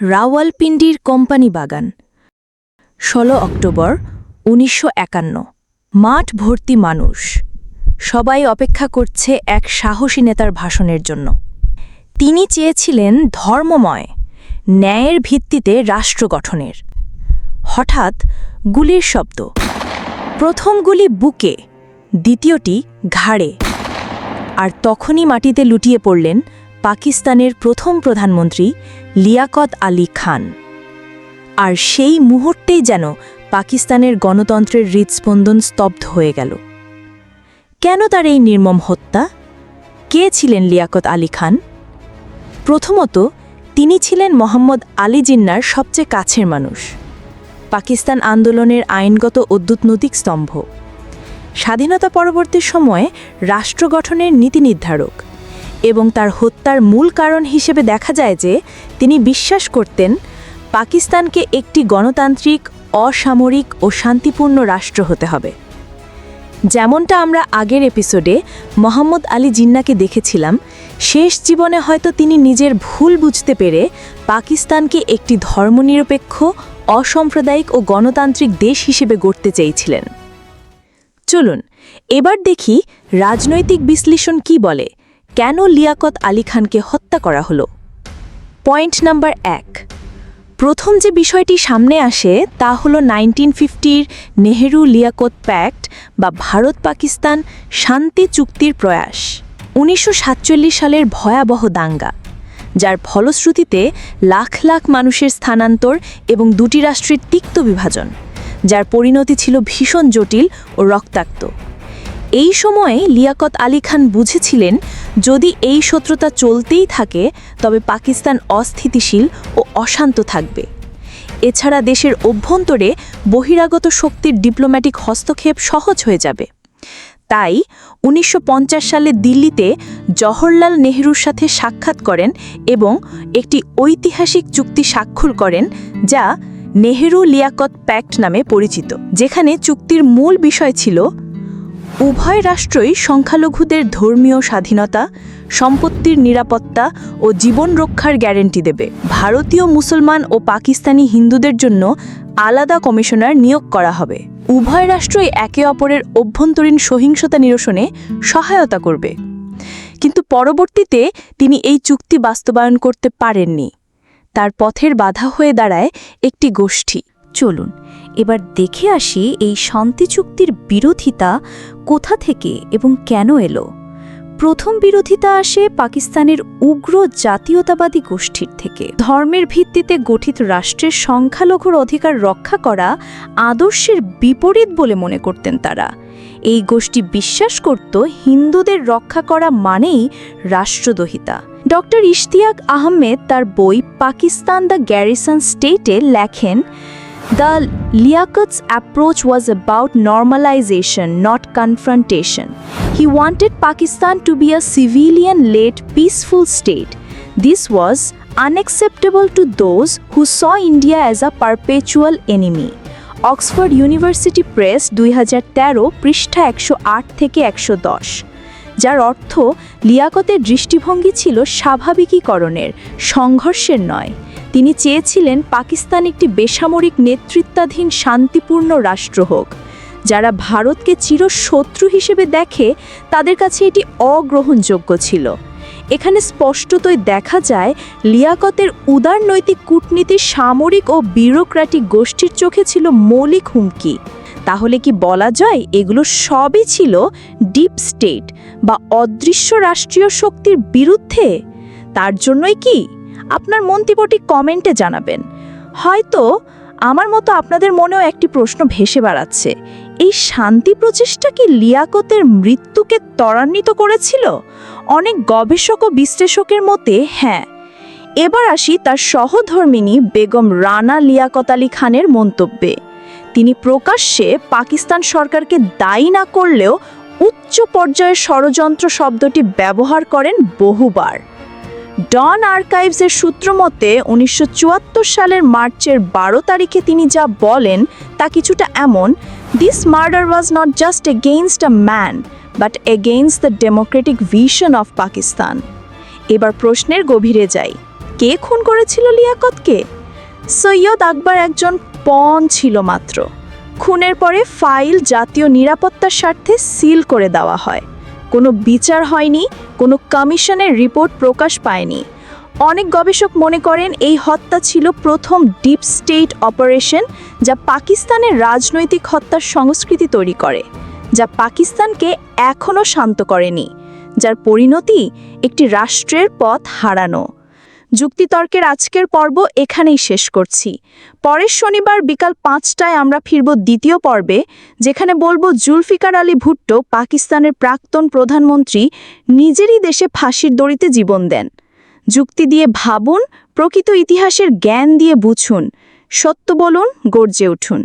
রাওয়ালপিন্ডির company বাগান, ষোলো October, উনিশশো একান্ন। মাঠ ভর্তি মানুষ। সবাই অপেক্ষা করছে এক সাহসী নেতার ভাষণের জন্য। তিনি চেয়েছিলেন ধর্মময়, ন্যায়ের ভিত্তিতে রাষ্ট্র গঠনের। হঠাৎ গুলির শব্দ। প্রথম গুলি বুকে, দ্বিতীয়টি ঘাড়ে। আর তখনই মাটিতে লুটিয়ে পড়লেন পাকিস্তানের প্রথম প্রধানমন্ত্রী লিয়াকত আলী খান। আর সেই মুহূর্তেই যেন পাকিস্তানের গণতন্ত্রের হৃৎস্পন্দন স্তব্ধ হয়ে গেল। কেন তার এই নির্মম হত্যা? কে ছিলেন লিয়াকত আলী খান? প্রথমত, তিনি ছিলেন মোহাম্মদ আলী জিন্নার সবচেয়ে কাছের মানুষ। পাকিস্তান আন্দোলনের আইনগত অদ্যুৎনৈতিক স্তম্ভ। স্বাধীনতা পরবর্তী সময়ে রাষ্ট্র গঠনের নীতি নির্ধারক। এবং তার হত্যার মূল কারণ হিসেবে দেখা যায় যে তিনি বিশ্বাস করতেন পাকিস্তানকে একটি গণতান্ত্রিক, অসামরিক ও শান্তিপূর্ণ রাষ্ট্র হতে হবে। যেমনটা আমরা আগের এপিসোডে মোহাম্মদ আলী জিন্নাকে দেখেছিলাম, শেষ জীবনে হয়তো তিনি নিজের ভুল বুঝতে পেরে পাকিস্তানকে একটি ধর্মনিরপেক্ষ, অসাম্প্রদায়িক ও গণতান্ত্রিক দেশ হিসেবে গড়তে চেয়েছিলেন। চলুন, এবার দেখি রাজনৈতিক বিশ্লেষণ কি বলে কেন লিয়াকত আলী খানকে হত্যা করা হলো? পয়েন্ট নাম্বার এক। প্রথম যে বিষয়টি সামনে আসে তা হল নাইনটিন ফিফটির নেহেরু লিয়াকত প্যাক্ট বা ভারত পাকিস্তান শান্তি চুক্তির প্রয়াস, উনিশশো সাতচল্লিশ সালের ভয়াবহ দাঙ্গা, যার ফলশ্রুতিতে লাখ লাখ মানুষের স্থানান্তর এবং দুটি রাষ্ট্রের তিক্ত বিভাজন, যার পরিণতি ছিল ভীষণ জটিল ও রক্তাক্ত। এই সময়ে লিয়াকত আলী খান বুঝেছিলেন, যদি এই শত্রুতা চলতেই থাকে, তবে পাকিস্তান অস্থিতিশীল ও অশান্ত থাকবে। এছাড়া দেশের অভ্যন্তরে বহিরাগত শক্তির ডিপ্লোম্যাটিক হস্তক্ষেপ সহজ হয়ে যাবে। তাই উনিশশো পঞ্চাশ সালে দিল্লিতে জওহরলাল নেহরুর সাথে সাক্ষাৎ করেন এবং একটি ঐতিহাসিক চুক্তি স্বাক্ষর করেন, যা নেহেরু লিয়াকত প্যাক্ট নামে পরিচিত, যেখানে চুক্তির মূল বিষয় ছিল উভয় রাষ্ট্রই সংখ্যালঘুদের ধর্মীয় স্বাধীনতা, সম্পত্তির নিরাপত্তা ও জীবন রক্ষার গ্যারেন্টি দেবে। ভারতীয় মুসলমান ও পাকিস্তানি হিন্দুদের জন্য আলাদা কমিশনার নিয়োগ করা হবে। উভয় রাষ্ট্রই একে অপরের অভ্যন্তরীণ সহিংসতা নিরসনে সহায়তা করবে। কিন্তু পরবর্তীতে তিনি এই চুক্তি বাস্তবায়ন করতে পারেননি। তার পথের বাধা হয়ে দাঁড়ায় একটি গোষ্ঠী। চলুন, এবার দেখে আসি এই শান্তি চুক্তির বিরোধিতা কোথা থেকে এবং কেন এলো। প্রথম বিরোধিতা আসে পাকিস্তানের উগ্র জাতীয়তাবাদী গোষ্ঠীর থেকে। ধর্মের ভিত্তিতে গঠিত রাষ্ট্রের সংখ্যালঘুর অধিকার রক্ষা করা আদর্শের বিপরীত বলে মনে করতেন তারা। এই গোষ্ঠী বিশ্বাস করত হিন্দুদের রক্ষা করা মানেই রাষ্ট্রদহিতা ডক্টর ইশতিয়াক আহমেদ তার বই পাকিস্তান দ্য গ্যারিসন স্টেটে লেখেন The Liakat's approach was about normalization, not confrontation. He wanted Pakistan to be a civilian led, peaceful state. This was unacceptable to those who saw India as a perpetual enemy. Oxford University Press দুই হাজার তেরো পৃষ্ঠা একশো আট থেকে একশো দশ যার অর্থ লিয়াকতের দৃষ্টিভঙ্গি ছিল স্বাভাবিকীকরণের সংঘর্ষের নয় তিনি চেয়েছিলেন পাকিস্তান একটি বেসামরিক নেতৃত্বাধীন শান্তিপূর্ণ রাষ্ট্র হোক। যারা ভারতকে চিরশত্রু হিসেবে দেখে, তাদের কাছে এটি অগ্রহণযোগ্য ছিল। এখানে স্পষ্টতই দেখা যায়, লিয়াকতের উদারনৈতিক কূটনীতি সামরিক ও বিউরোক্র্যাটিক গোষ্ঠীর চোখে ছিল মৌলিক হুমকি। তাহলে কি বলা যায় এগুলো সবই ছিল ডিপ স্টেট বা অদৃশ্য রাষ্ট্রীয় শক্তির বিরুদ্ধে? তার জন্যই কি? আপনার মন্তব্যটি কমেন্টে জানাবেন। হয়তো আমার মতো আপনাদের মনেও একটি প্রশ্ন ভেসে বেড়াচ্ছে। এই শান্তি প্রচেষ্টা কি লিয়াকতের মৃত্যুকে ত্বরান্বিত করেছিল? অনেক গবেষক ও বিশ্লেষকের মতে হ্যাঁ। এবার আসি তার সহধর্মিনী বেগম রানা লিয়াকত আলী খানের মন্তব্যে। তিনি প্রকাশ্যে পাকিস্তান সরকারকে দায়ী না করলেও উচ্চ পর্যায়ের ষড়যন্ত্র শব্দটি ব্যবহার করেন বহুবার। ডন আর্কাইভসের সূত্র মতে, উনিশশো চুয়াত্তর সালের মার্চের বারো তারিখে তিনি যা বলেন তা কিছুটা এমন this murder was not just against a man but against the democratic vision of Pakistan এবার প্রশ্নের গভীরে যাই, কে খুন করেছিল লিয়াকতকে? সৈয়দ আকবর একজন পণ ছিল মাত্র। খুনের পরে ফাইল জাতীয় নিরাপত্তার স্বার্থে সিল করে দেওয়া হয়। কোনো বিচার হয়নি, কোনো কমিশনের রিপোর্ট প্রকাশ পায়নি। অনেক গবেষক মনে করেন এই হত্যা ছিল প্রথম ডিপ স্টেট অপারেশন যা পাকিস্তানের রাজনৈতিক হত্যার সংস্কৃতি তৈরি করে, যা পাকিস্তানকে এখনও শান্ত করেনি, যার পরিণতি একটি রাষ্ট্রের পথ হারানো। যুক্তিতর্কের আজকের পর্ব এখানেই শেষ করছি। পরের শনিবার বিকাল পাঁচটায় আমরা ফিরব দ্বিতীয় পর্বে, যেখানে বলব জুলফিকার আলী ভুট্টো পাকিস্তানের প্রাক্তন প্রধানমন্ত্রী নিজেরই দেশে ফাঁসির দড়িতে জীবন দেন। যুক্তি দিয়ে ভাবুন, প্রকৃত ইতিহাসের জ্ঞান দিয়ে বুঝুন। সত্য বলুন, গর্জে উঠুন।